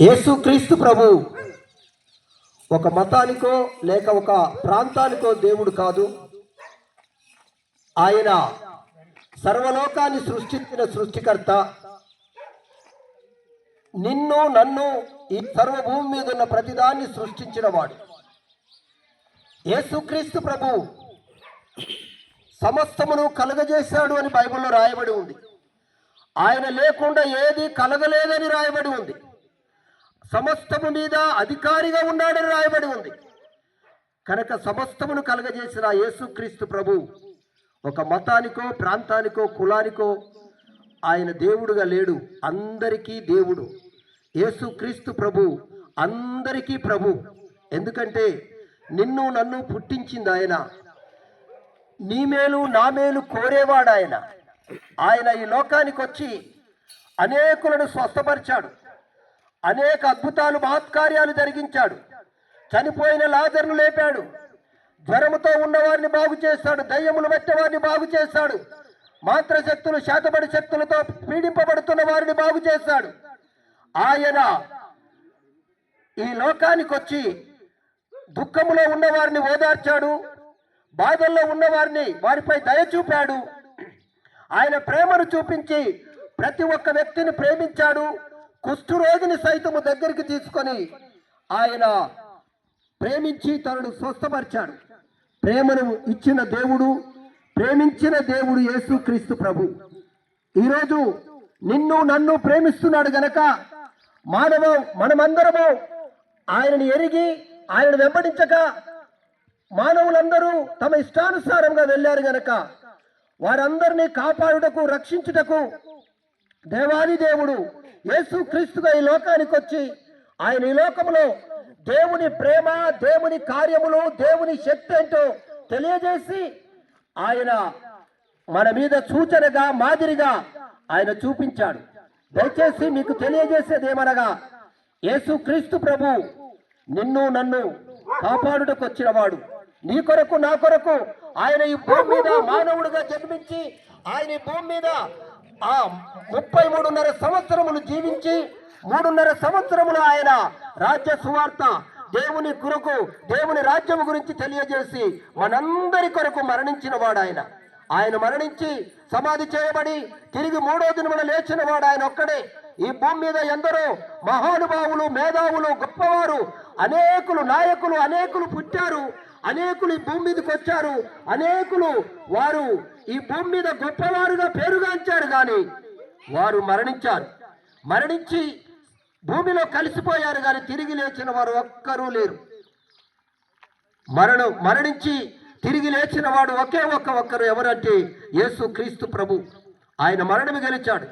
యేసుక్రీస్తు ప్రభు ఒక మతానికో లేక ఒక ప్రాంతానికో దేవుడు కాదు. ఆయన సర్వలోకాన్ని సృష్టించిన సృష్టికర్త. నిన్ను నన్ను ఈ సర్వభూమి మీద ఉన్న ప్రతిదాన్ని సృష్టించిన వాడు. యేసుక్రీస్తు ప్రభు సమస్తమును కలుగజేశాడు అని బైబిల్లో రాయబడి ఉంది. ఆయన లేకుండా ఏది కలగలేదని రాయబడి ఉంది. సమస్తము మీద అధికారిగా ఉన్నాడని రాయబడి ఉంది. కనుక సమస్తమును కలగజేసిన యేసుక్రీస్తు ప్రభు ఒక మతానికో ప్రాంతానికో కులానికో ఆయన దేవుడుగా లేడు. అందరికీ దేవుడు. యేసుక్రీస్తు ప్రభు అందరికీ ప్రభు. ఎందుకంటే నిన్ను నన్ను పుట్టించింది ఆయన. నీ మేలు నా మేలు కోరేవాడు ఆయన. ఆయన ఈ లోకానికి వచ్చి అనేకులను స్వస్థపరిచాడు. అనేక అద్భుతాలు మహత్కార్యాలు జరిగించాడు. చనిపోయిన లాజర్ను లేపాడు. జ్వరముతో ఉన్నవారిని బాగు చేస్తాడు. దయ్యములు పెట్టేవారిని బాగు చేస్తాడు. మాత్రశక్తులు శాతపడి శక్తులతో పీడింపబడుతున్న వారిని బాగు చేస్తాడు. ఆయన ఈ లోకానికి వచ్చి దుఃఖములో ఉన్నవారిని ఓదార్చాడు. బాధల్లో ఉన్నవారిని వారిపై దయ చూపాడు. ఆయన ప్రేమను చూపించి ప్రతి ఒక్క వ్యక్తిని ప్రేమించాడు. కుష్ఠరోగిని సైతము దగ్గరికి తీసుకొని ఆయన ప్రేమించి తనను స్వస్థపరిచాడు. ప్రేమను ఇచ్చిన దేవుడు ప్రేమించిన దేవుడు యేసుక్రీస్తు ప్రభు. ఈరోజు నిన్ను నన్ను ప్రేమిస్తున్నాడు గనక మానవ మనమందరము ఆయనని ఎరిగి ఆయన వెంబడించక మానవులందరూ తమ ఇష్టానుసారంగా వెళ్ళారు గనక వారందరినీ కాపాడుటకు రక్షించుటకు దేవాది దేవుడు యేసు క్రీస్తుగా ఈ లోకానికి వచ్చి ఆయన ఈ లోకంలో దేవుని ప్రేమ దేవుని కార్యములు దేవుని శక్తి ఏంటో తెలియజేసి ఆయన మన మీద సూచనగా మాదిరిగా ఆయన చూపించాడు. దయచేసి మీకు తెలియజేసేది ఏమనగా యేసు క్రీస్తు ప్రభు నిన్ను నన్ను కాపాడుటకు వచ్చినవాడు. నీ కొరకు నా కొరకు ఆయన ఈ భూమి మీద మానవుడిగా జన్మించి ఆయన ఈ భూమి మీద ఆ ముప్పై మూడున్నర సంవత్సరములు జీవించి మూడున్నర సంవత్సరములు ఆయన రాజ్య సువార్త దేవుని కొరకు దేవుని రాజ్యం గురించి తెలియజేసి మనందరి కొరకు మరణించిన వాడు ఆయన. ఆయన మరణించి సమాధి చేయబడి తిరిగి మూడో దినమున లేచిన వాడు ఆయన ఒక్కడే. ఈ భూమి మీద ఎందరో మహానుభావులు మేధావులు గొప్పవారు అనేకులు నాయకులు అనేకులు పుట్టారు. అనేకులు ఈ భూమి మీదకి వచ్చారు. అనేకులు వారు ఈ భూమి మీద గొప్పవారుగా పేరుగాంచారు కానీ వారు మరణించారు. మరణించి భూమిలో కలిసిపోయారు కానీ తిరిగి లేచిన వారు ఒక్కరూ లేరు. మరణం మరణించి తిరిగి లేచిన వాడు ఒకే ఒక్క ఒక్కరు ఎవరంటే యేసు క్రీస్తు ప్రభు. ఆయన మరణమి గెలిచాడు.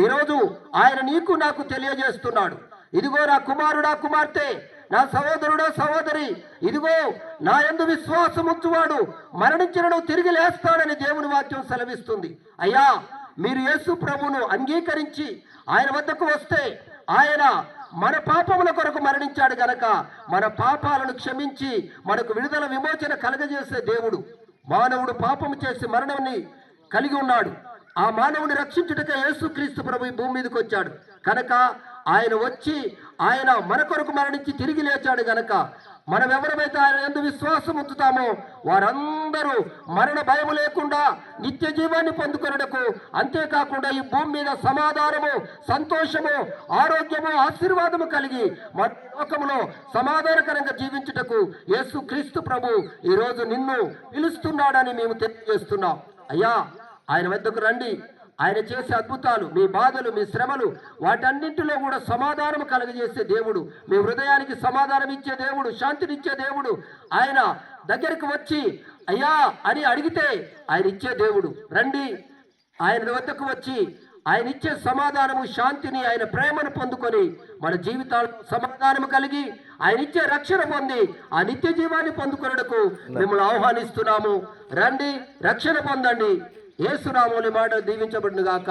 ఈరోజు ఆయన నీకు నాకు తెలియజేస్తున్నాడు. ఇదిగో నా కుమారుడా కుమార్తె నా సహోదరుడా సహోదరి ఇదిగో నా ఎందు విశ్వాసం ఉంచువాడు. మరణించినను తిరిగి లేస్తాడని దేవుని వాక్యం సెలవిస్తుంది. అయ్యా మీరు యేసు ప్రభును అంగీకరించి ఆయన వద్దకు వస్తే ఆయన మన పాపముల కొరకు మరణించాడు గనక మన పాపాలను క్షమించి మనకు విడుదల విమోచన కలగజేసే దేవుడు. మానవుడు పాపము చేసి మరణాన్ని కలిగి ఉన్నాడు. ఆ మానవుని రక్షించుటకే యేసుక్రీస్తు ప్రభు భూమి మీదకి వచ్చాడు. కనుక ఆయన వచ్చి ఆయన మన కొరకు మరణించి తిరిగి లేచాడు గనక మనం ఎవరమైతే ఆయన ఎందు విశ్వాసం ఉంచుతామో వారందరూ మరణ భయం లేకుండా నిత్య జీవాన్ని పొందుకొనుటకు అంతేకాకుండా ఈ భూమి మీద సమాధానము సంతోషము ఆరోగ్యము ఆశీర్వాదము కలిగి మన లోకములో సమాధానకరంగా జీవించుటకు యేసు క్రీస్తు ప్రభు ఈరోజు నిన్ను పిలుస్తున్నాడని మేము తెలియజేస్తున్నాం. అయ్యా ఆయన వద్దకు రండి. ఆయన చేసే అద్భుతాలు మీ బాధలు మీ శ్రమలు వాటన్నింటిలో కూడా సమాధానం కలగజేసే దేవుడు. మీ హృదయానికి సమాధానం ఇచ్చే దేవుడు శాంతినిచ్చే దేవుడు. ఆయన దగ్గరికి వచ్చి అయ్యా అని అడిగితే ఆయన ఇచ్చే దేవుడు. రండి. ఆయన వద్దకు వచ్చి ఆయన ఇచ్చే సమాధానము శాంతిని ఆయన ప్రేమను పొందుకొని మన జీవితాలు సమాధానము కలిగి ఆయన ఇచ్చే రక్షణ పొంది ఆ నిత్య జీవాన్ని పొందుకొనుటకు మిమ్మల్ని ఆహ్వానిస్తున్నాము. రండి రక్షణ పొందండి. ఏసునామోని మాట దీవించబడినగాక.